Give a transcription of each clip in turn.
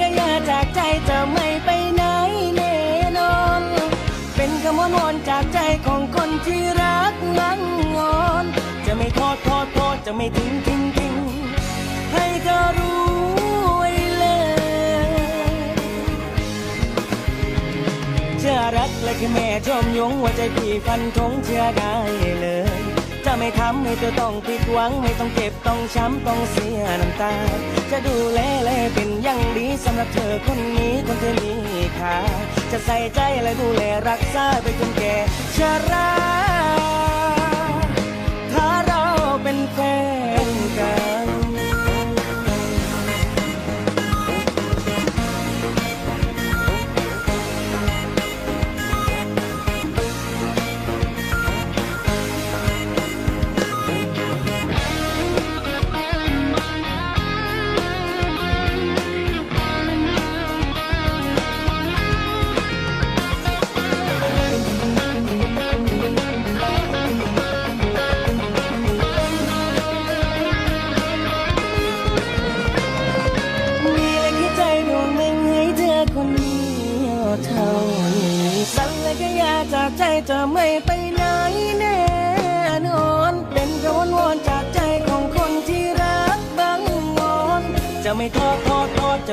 ก็อยาจากใจจะไม่ไปไหนแน่นอน เป็นคำว่าวอนจากใจของคนที่รักนั่งงอน จะไม่ทอดทอดทอดจะไม่ทิ้งทิ้งทิ้งให้เธอรู้ไว้เลยเชื่อรักและแค่แม่ชมยงว่าใจพี่ฟันธงเชื่อได้เลย ไม่ทำให้เธอต้องผิดหวัง ไม่ต้องเจ็บต้องช้ำต้องเสียน้ำตา จะดูแลและเป็นอย่างดีสำหรับเธอคนนี้คนที่มีค่าจะใส่ใจและดูแลรักษาไปจนแก่ชรา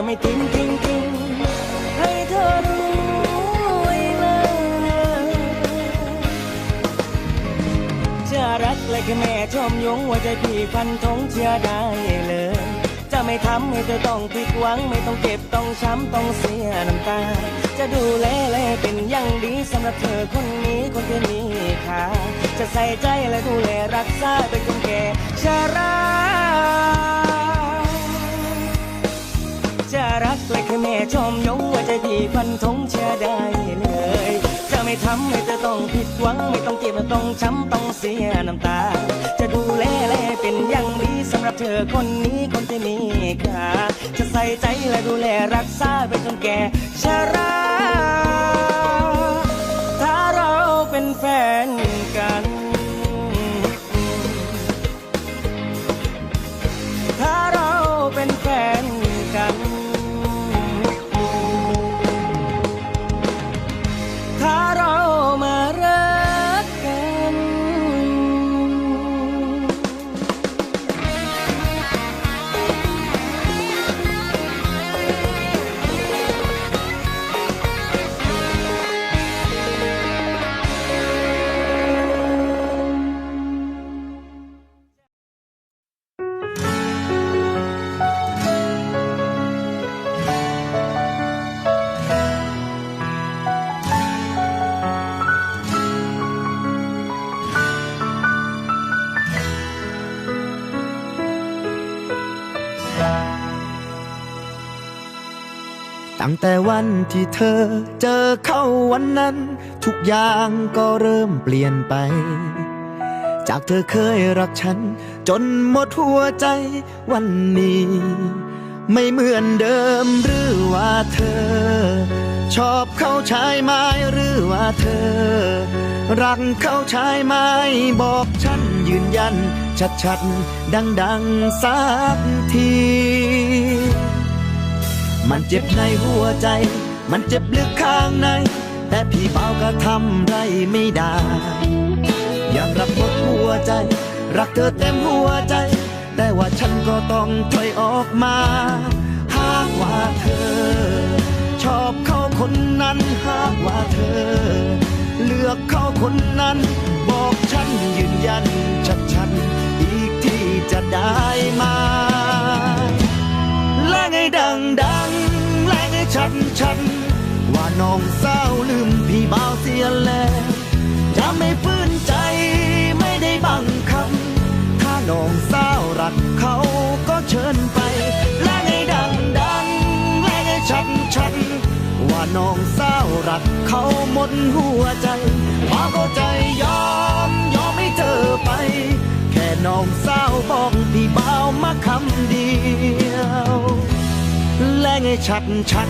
จะไม่ทิ้งทิ้งทิ้งให้เธอรู้ไว้เลยเชื่อรักและแค่แม่ชมยงว่าใจพี่ฟันธงเชื่อได้เลย จะไม่ทำให้เธอต้องผิดหวัง ไม่ต้องเจ็บต้องช้ำต้องเสียน้ำตา จะดูแลและเป็นอย่างดีสำหรับเธอคนนี้คนที่มีค่าจะใส่ใจและดูแลรักษาไปจนแก่ชรา จะรักและแค่แม่ชมยกว่าใจพี่ฟันธงเชื่อได้เลย จะไม่ทำให้เธอต้องผิดหวัง ไม่ต้องเจ็บต้องช้ำต้องเสียน้ำตา จะดูแลและเป็นอย่างดีสำหรับเธอคนนี้คนที่มีค่าจะใส่ใจและดูแลรักษาไปจนแก่ช้า ตั้งแต่วันที่เธอเจอเข้าวันนั้น ทุกอย่างก็เริ่มเปลี่ยนไป จากเธอเคยรักฉัน จนหมดหัวใจวันนี้ ไม่เหมือนเดิมหรือว่าเธอ ชอบเข้าชายไม้หรือว่าเธอ รักเข้าชายไม้บอกฉันยืนยัน ชัดๆดังๆสักที มันเจ็บในหัวใจ มันเจ็บลึกข้างใน แต่พี่เบาก็ทำไรไม่ได้ยังรักหมดหัวใจ รักเธอเต็มหัวใจ แต่ว่าฉันก็ต้องถอยออกมา หากว่าเธอ ชอบเขาคนนั้น หากว่าเธอ เลือกเขาคนนั้น บอกฉันยืนยันชัดๆอีกที่จะได้ไหมาและไงดังดังให้ชัดชัดว่าน้องสาวลืมพี่บ่าวเสียแล้วจะไม่ฝืนใจไม่ได้บังคับถ้าน้องสาวรักเขาก็เชิญไปและให้ดังดังและให้ชัดชัดว่าน้องสาวรักเขาหมดหัวใจมาก็ใจยอมยอมให้เธอไป แค่น้องสาวบอกพี่บ่าวมาคำเดียว และไงชัดชัด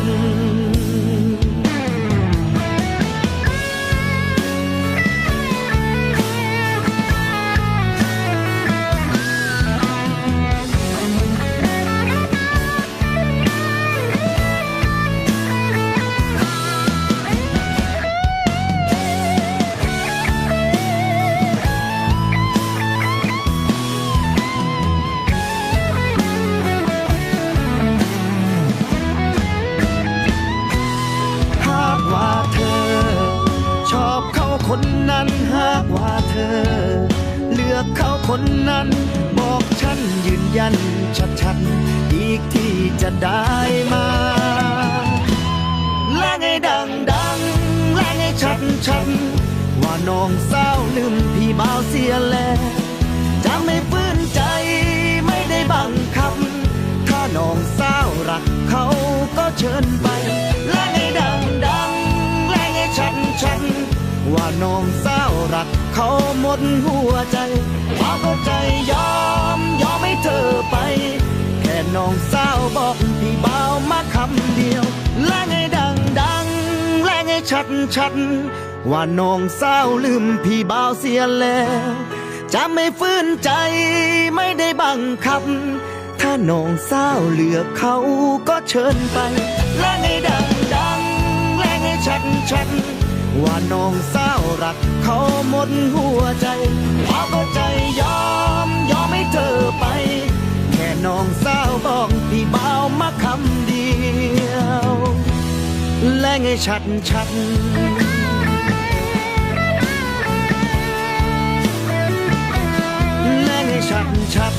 จะได้มาและให้ดังดังและให้ชัดชัดว่าน้องสาวลืมพี่บ่าวเสียแล้วจะไม่ฝืนใจไม่ได้บังคับ ถ้าน้องสาวรักเขาก็เชิญไปและให้ดังดังและให้ชัดชัดว่าน้องสาวรักเขาหมดหัวใจเขาก็ใจยอมยอมให้เธอไป น้องสาวบอกพี่เบามาคำเดียว และให้ดังดังและให้ชัดชัดว่าน้องสาวลืมพี่เบาเสียแล้ว จะไม่ฝืนใจไม่ได้บังคับ ถ้าน้องสาวเลือกเขาก็เชิญไป และให้ดังดังและให้ชัดชัดว่าน้องสาวรักเขาหมดหัวใจเขาก็ใจยอมยอมให้เธอไป น้องสาวบอกพี่บ่าวมาคำเดียว และไงชัดชัดและไงชัดชัด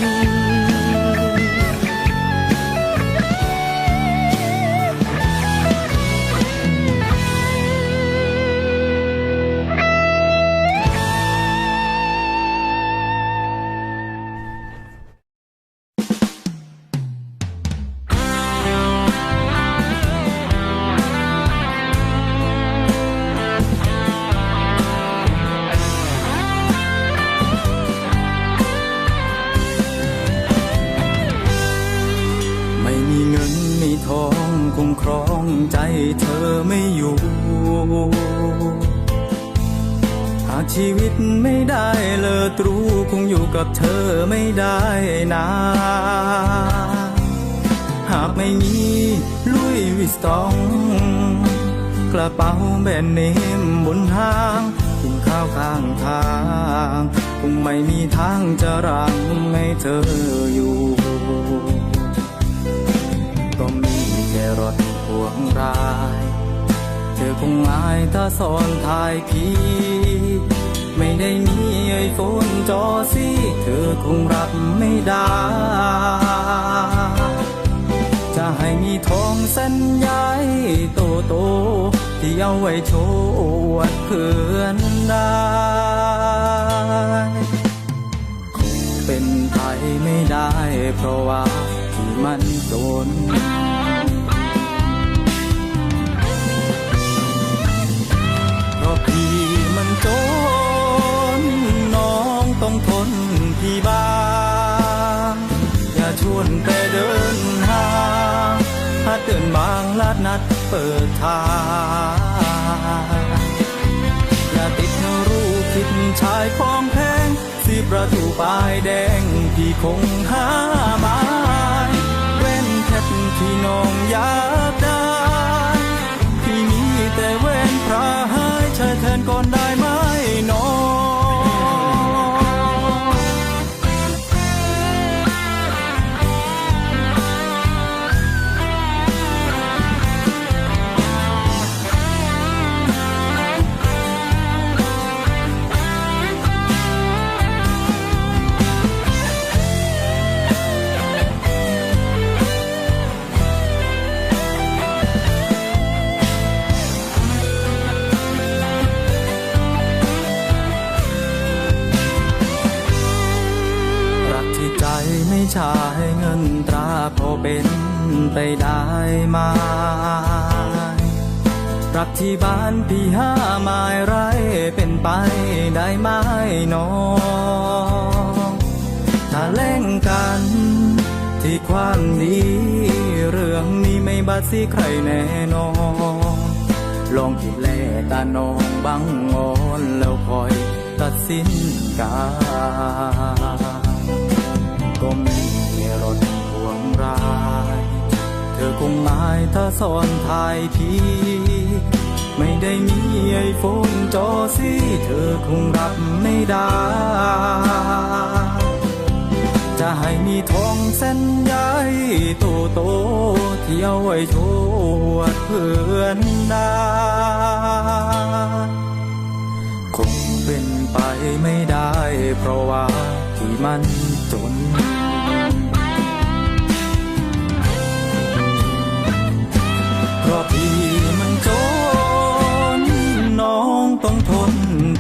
เงินมีทองคุ้มครองใจเธอไม่อยู่ หากชีวิตไม่ได้เลิศรู้คงอยู่กับเธอไม่ได้นานหากไม่มีลุยวิสตอง กระเป๋าแบรนด์เนมบนห้างกินข้าวข้างทางคงไม่มีทางจะรังให้เธออยู่ รถพวงราย เธอคงอายถ้าซ้อนทายพี่ ไม่ได้มีไอโฟนจอสีเธอคงรับไม่ได้ จะให้มีทองเส้นใหญ่โตโตที่เอาไว้โชว์อวดเพื่อนได้คงเป็นไปไม่ได้เพราะว่าที่มันจน พี่บ้างอย่าชวนแต่เดินห่างหัดเดินบางลาดนัดเปิดทางอย่าติดรูปคิดชายของแพงสีประตูป้ายแดงพี่คงหาไมาเว้นแค่ที่น้องอยากได้พี่มีแต่เว้นพระหายใช้แทนก่อนได้ไหม พอเป็นไปได้ไหมารักที่บ้านพี่ห้าไม้ไรเป็นไปได้ไหมน้องถ้าเล่งกัน ที่ความดีเรื่องนี้ไม่บาดสีใครแน่นอนลองคิดแลตาน้องบังงอนแล้วคอยตัดสินกาก็มี ราย เธอคงหมายถ้าสอนทายทีไม่ได้มีไอโฟนจอสีเธอคงรับไม่ได้ จะให้มีทองเส้นใหญ่โตโตๆที่เอาไว้โชว์เพื่อนได้คงเป็นไปไม่ได้เพราะว่าที่มัน ต้องทน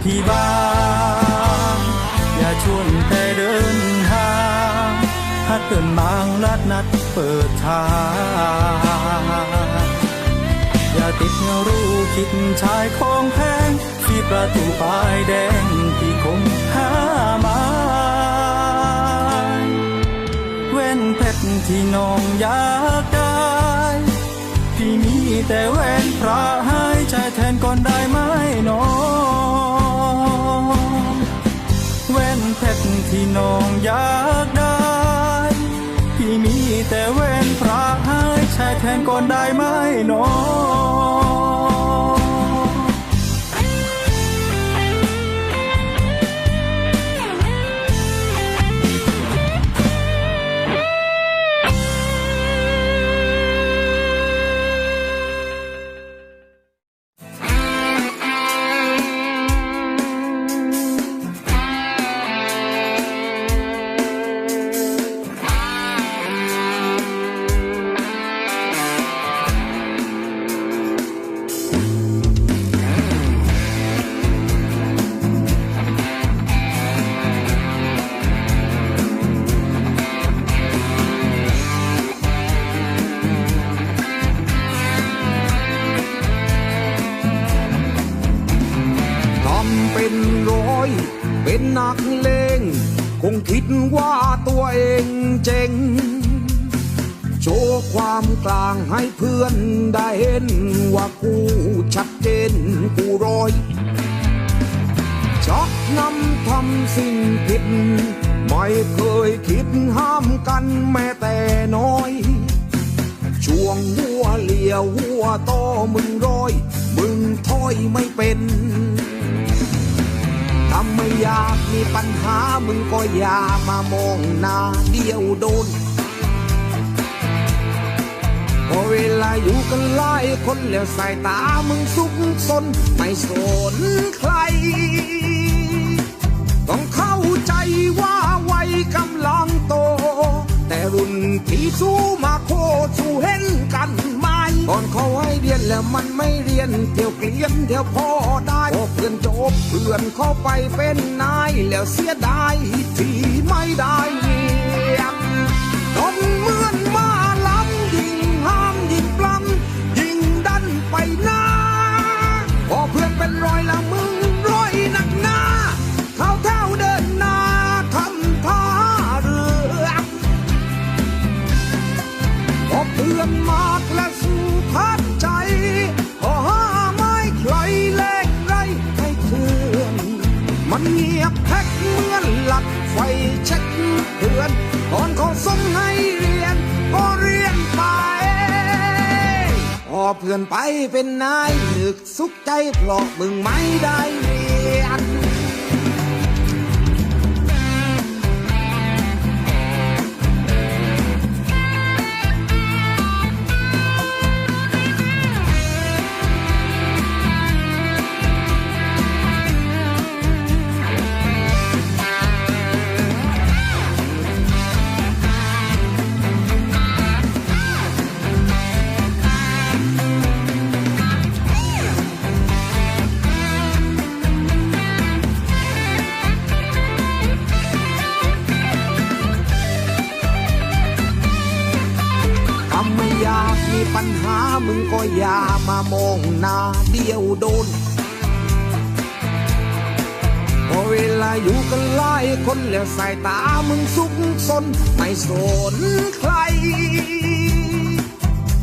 พี่บ้างอย่าชวนแต่เดินทางหัดเดินบางลัดนัดเปิดทางอย่าติดเงารู้คิดชายของแพงที่ประตูป้ายแดงที่คงหาไมาเว้นเพชรที่น้องอยากได้ ที่มีแต่เว้นพระให้ใจแทนก่อนได้ไหมน้องเว้นเพชรที่น้องอยากได้ ที่มีแต่เว้นพระให้ใจแทนก่อนได้ไหมน้อง เพื่อนได้เห็นว่ากูชัดเจนกูร้อยชักนำทำสิ่งผิด ไม่เคยคิดห้ามกันแม้แต่น้อย ช่วงหัวเลียวหัวโตมึงร้อย มึงถอยไม่เป็นถ้าไม่อยากมีปัญหามึงก็อย่ามามองหน้าเดียวโดน พอเวลาอยู่กันหลายคนแล้วสายตามึงสุกสน ไม่สนใคร ต้องเข้าใจว่าวัยกำลังโต แต่รุ่นพี่สู้มาโคสู้เห็นกันไหมก่อนเขาให้เรียนแล้วมันไม่เรียนเที่ยวเกลียนเที่ยวพ่อได้พอเพื่อนจบเพื่อนเข้าไปเป็นนายแล้วเสียดายที่ไม่ได้ อบเพื่อนไปเป็นนายนึกสุขใจเพราะมึงไม่ได้เรียนีปัญหามึงก็อย่ามามองหน้าเดียวโดน พอเวลาอยู่กันหลายคนแล้วสายตามึงสุกสน ไม่สนใคร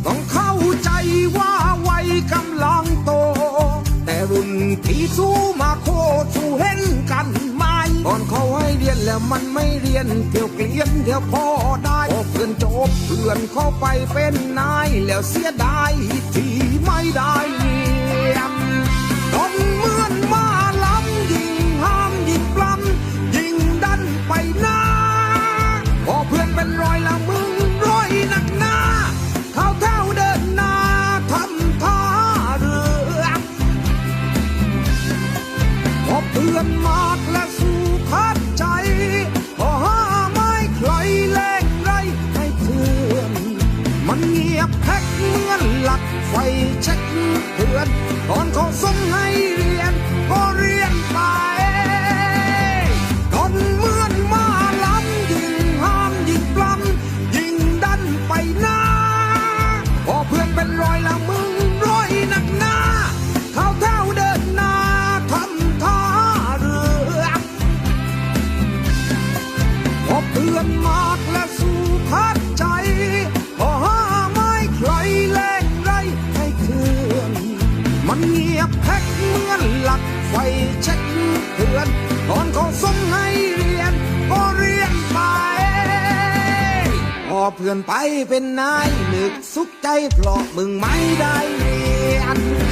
ต้องเข้าใจว่าวัยกำลังโต แต่รุ่นที่สู้มาโคสู้เห็นกัน ตอนเขาให้เรียนแล้วมันไม่เรียนเที่ยวเกลียนเที่ยวพอได้พอเพื่อนจบเพื่อนเข้าไปเป็นนายแล้วเสียดายที่ไม่ได้ อเพื่อนไปเป็นนายหนึกสุขใจเพราะมึงไม่ได้เรียน